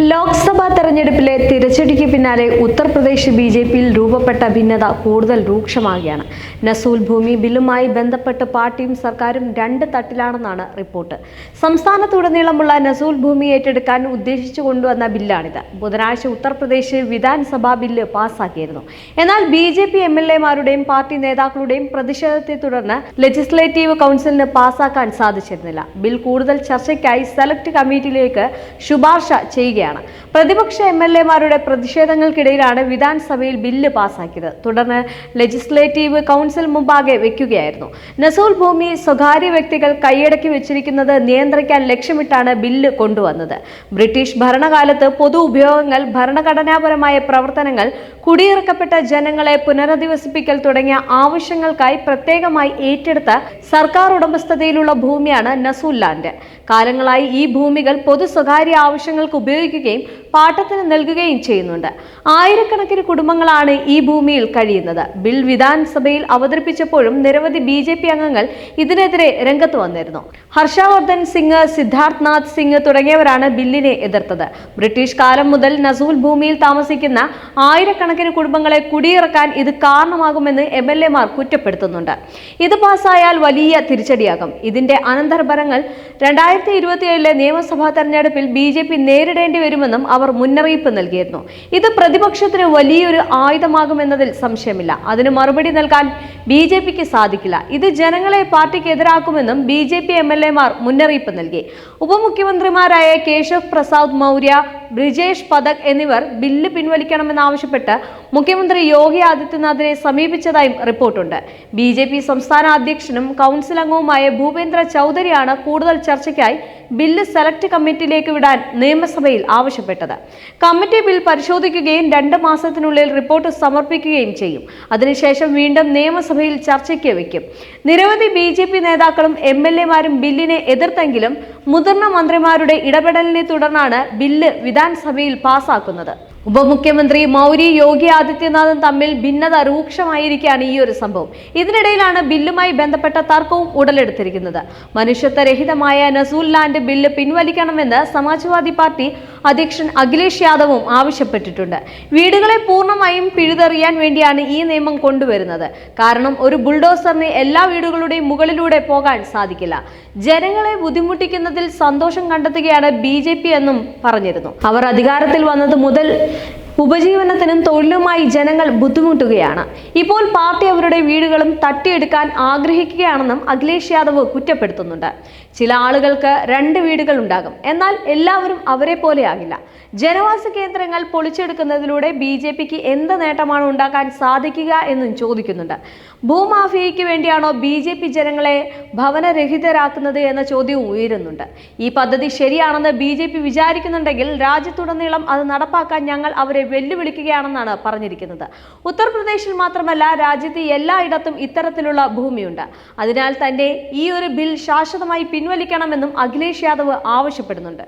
ലോക്സഭാ തെരഞ്ഞെടുപ്പിലെ തിരച്ചടിക്ക് പിന്നാലെ Uttar Pradesh B J പിയിൽ രൂപപ്പെട്ട ഭിന്നത കൂടുതൽ രൂക്ഷമാകുകയാണ്. നസൂൽ ഭൂമി ബില്ലുമായി ബന്ധപ്പെട്ട് പാർട്ടിയും സർക്കാരും രണ്ട് തട്ടിലാണെന്നാണ് റിപ്പോർട്ട്. സംസ്ഥാനത്തുടനീളമുള്ള നസൂൽ ഭൂമി ഏറ്റെടുക്കാൻ ഉദ്ദേശിച്ചു കൊണ്ടുവന്ന ബില്ലാണിത്. ബുധനാഴ്ച ഉത്തർപ്രദേശ് വിധാൻസഭാ ബില്ല് പാസാക്കിയിരുന്നു. എന്നാൽ B J P M L എമാരുടെയും party നേതാക്കളുടെയും പ്രതിഷേധത്തെ തുടർന്ന് ലെജിസ്ലേറ്റീവ് കൗൺസിലിന് പാസാക്കാൻ സാധിച്ചിരുന്നില്ല. ബിൽ കൂടുതൽ ചർച്ചയ്ക്കായി സെലക്ട് കമ്മിറ്റിയിലേക്ക് ശുപാർശ ചെയ്യുകയാണ്. പ്രതിപക്ഷ എം എൽ എമാരുടെ പ്രതിഷേധങ്ങൾക്കിടയിലാണ് വിധാൻസഭയിൽ ബില്ല് പാസാക്കിയത്. തുടർന്ന് ലെജിസ്ലേറ്റീവ് കൗൺസിൽ മുമ്പാകെ വെക്കുകയായിരുന്നു. നസൂൽ ഭൂമി സ്വകാര്യ വ്യക്തികൾ കൈയടക്കി വെച്ചിരിക്കുന്നത് നിയന്ത്രിക്കാൻ ലക്ഷ്യമിട്ടാണ് ബില്ല് കൊണ്ടുവന്നത്. ബ്രിട്ടീഷ് ഭരണകാലത്ത് പൊതു ഉപയോഗങ്ങൾ ഭരണഘടനാപരമായ പ്രവർത്തനങ്ങൾ കുടിയിറക്കപ്പെട്ട ജനങ്ങളെ പുനരധിവസിപ്പിക്കൽ തുടങ്ങിയ ആവശ്യങ്ങൾക്കായി പ്രത്യേകമായി ഏറ്റെടുത്ത സർക്കാർ ഉടമസ്ഥതയിലുള്ള ഭൂമിയാണ് നസൂൽ ലാൻഡ്. കാലങ്ങളായി ഈ ഭൂമികൾ പൊതു സ്വകാര്യ ആവശ്യങ്ങൾക്ക് ഉപയോഗിക്കുകയും പാട്ടത്തിന് നൽകുകയും ചെയ്യുന്നുണ്ട്. ആയിരക്കണക്കിന് കുടുംബങ്ങളാണ് ഈ ഭൂമിയിൽ കഴിയുന്നത്. ബിൽ വിധാനസഭയിൽ അവതരിപ്പിച്ചപ്പോഴും നിരവധി ബി ജെ പി അംഗങ്ങൾ ഇതിനെതിരെ രംഗത്ത് വന്നിരുന്നു. ഹർഷവർദ്ധൻ സിംഗ് സിദ്ധാർത്ഥ് നാഥ് സിംഗ് തുടങ്ങിയവരാണ് ബില്ലിനെ എതിർത്തത്. ബ്രിട്ടീഷ് കാലം മുതൽ നസൂൽ ഭൂമിയിൽ താമസിക്കുന്ന ആയിരക്കണക്കിന് കുടുംബങ്ങളെ കുടിയിറക്കാൻ ഇത് കാരണമാകുമെന്ന് എം എൽ കുറ്റപ്പെടുത്തുന്നുണ്ട്. ഇത് പാസ്സായാൽ വലിയ തിരിച്ചടിയാകും. ഇതിന്റെ അനന്തരഫലങ്ങൾ രണ്ടായിരത്തി ഇരുപത്തിയേഴിലെ നിയമസഭാ തെരഞ്ഞെടുപ്പിൽ ബി ജെ പി നേരിടേണ്ടി വരുമെന്നും അവർ മുന്നറിയിപ്പ് നൽകിയിരുന്നു. ഇത് പ്രതിപക്ഷത്തിന് വലിയൊരു ആയുധമാകുമെന്നതിൽ സംശയമില്ല. അതിന് മറുപടി നൽകാൻ ബി ജെ പിക്ക് സാധിക്കില്ല. ഇത് ജനങ്ങളെ പാർട്ടിക്ക് എതിരാക്കുമെന്നും B J P M L എമാർ മുന്നറിയിപ്പ് നൽകി. ഉപമുഖ്യമന്ത്രിമാരായ കേശവ് പ്രസാദ് മൗര്യ ബ്രിജേഷ് പഥക് എന്നിവർ ബില്ല് പിൻവലിക്കണമെന്നാവശ്യപ്പെട്ട് മുഖ്യമന്ത്രി യോഗി ആദിത്യനാഥിനെ സമീപിച്ചതായും റിപ്പോർട്ടുണ്ട്. ബി ജെ പി സംസ്ഥാന അധ്യക്ഷനും കൗൺസിൽ അംഗവുമായ ഭൂപേന്ദ്ര ചൗധരിയാണ് കൂടുതൽ ചർച്ചയ്ക്കായി ബില്ല് സെലക്ട് കമ്മിറ്റിയിലേക്ക് വിടാൻ നിയമസഭയിൽ ആവശ്യപ്പെട്ടത്. കമ്മിറ്റി ബിൽ പരിശോധിക്കുകയും രണ്ട് മാസത്തിനുള്ളിൽ റിപ്പോർട്ട് സമർപ്പിക്കുകയും ചെയ്യും. അതിനുശേഷം വീണ്ടും നിയമസഭയിൽ ചർച്ചയ്ക്ക് വയ്ക്കും. നിരവധി ബി ജെ പി നേതാക്കളും എം എൽ എമാരും ബില്ലിനെ എതിർത്തെങ്കിലും മുതിർന്ന മന്ത്രിമാരുടെ ഇടപെടലിനെ തുടർന്നാണ് ബില്ല് വിധാൻസഭയിൽ പാസാക്കുന്നത്. ഉപമുഖ്യമന്ത്രി മൗരി യോഗി ആദിത്യനാഥും തമ്മിൽ ഭിന്നത രൂക്ഷമായിരിക്കുകയാണ് ഈ ഒരു സംഭവം. ഇതിനിടയിലാണ് ബില്ലുമായി ബന്ധപ്പെട്ട തർക്കവും ഉടലെടുത്തിരിക്കുന്നത്. മനുഷ്യത്വരഹിതമായ നസൂൽ ലാൻഡ് ബില്ല് പിൻവലിക്കണമെന്ന് സമാജ്വാദി പാർട്ടി അധ്യക്ഷൻ അഖിലേഷ് യാദവും ആവശ്യപ്പെട്ടിട്ടുണ്ട്. വീടുകളെ പൂർണമായും പിഴുതെറിയാൻ വേണ്ടിയാണ് ഈ നിയമം കൊണ്ടുവരുന്നത്. കാരണം ഒരു ബുൾഡോസറിന് എല്ലാ വീടുകളുടെയും മുകളിലൂടെ പോകാൻ സാധിക്കില്ല. ജനങ്ങളെ ബുദ്ധിമുട്ടിക്കുന്നതിൽ സന്തോഷം കണ്ടെത്തുകയാണ് ബി എന്നും പറഞ്ഞിരുന്നു. അവർ അധികാരത്തിൽ വന്നത് മുതൽ ഉപജീവനത്തിനും തൊഴിലുമായി ജനങ്ങൾ ബുദ്ധിമുട്ടുകയാണ്. ഇപ്പോൾ പാർട്ടി അവരുടെ വീടുകളും തട്ടിയെടുക്കാൻ ആഗ്രഹിക്കുകയാണെന്നും അഖിലേഷ് യാദവ് കുറ്റപ്പെടുത്തുന്നുണ്ട്. ചില ആളുകൾക്ക് രണ്ട് വീടുകൾ ഉണ്ടാകും എന്നാൽ എല്ലാവരും അവരെ പോലെയാകില്ല. ജനവാസ കേന്ദ്രങ്ങൾ പൊളിച്ചെടുക്കുന്നതിലൂടെ ബി ജെ പിക്ക് എന്ത് നേട്ടമാണ് ഉണ്ടാക്കാൻ സാധിക്കുക എന്നും ചോദിക്കുന്നുണ്ട്. ഭൂമാഫിയയ്ക്ക് വേണ്ടിയാണോ ബി ജെ പി ജനങ്ങളെ ഭവനരഹിതരാക്കുന്നത് എന്ന ചോദ്യവും ഉയരുന്നുണ്ട്. ഈ പദ്ധതി ശരിയാണെന്ന് ബി ജെ പി വിചാരിക്കുന്നുണ്ടെങ്കിൽ രാജ്യത്തുടനീളം അത് നടപ്പാക്കാൻ ഞങ്ങൾ അവരെ വെല്ലുവിളിക്കുകയാണെന്നാണ് പറഞ്ഞിരിക്കുന്നത്. ഉത്തർപ്രദേശിൽ മാത്രമല്ല രാജ്യത്തെ എല്ലായിടത്തും ഇത്തരത്തിലുള്ള ഭൂമിയുണ്ട്. അതിനാൽ തന്നെ ഈ ഒരു ബിൽ ശാശ്വതമായി പിൻവലിക്കണമെന്നും അഖിലേഷ് യാദവ് ആവശ്യപ്പെടുന്നുണ്ട്.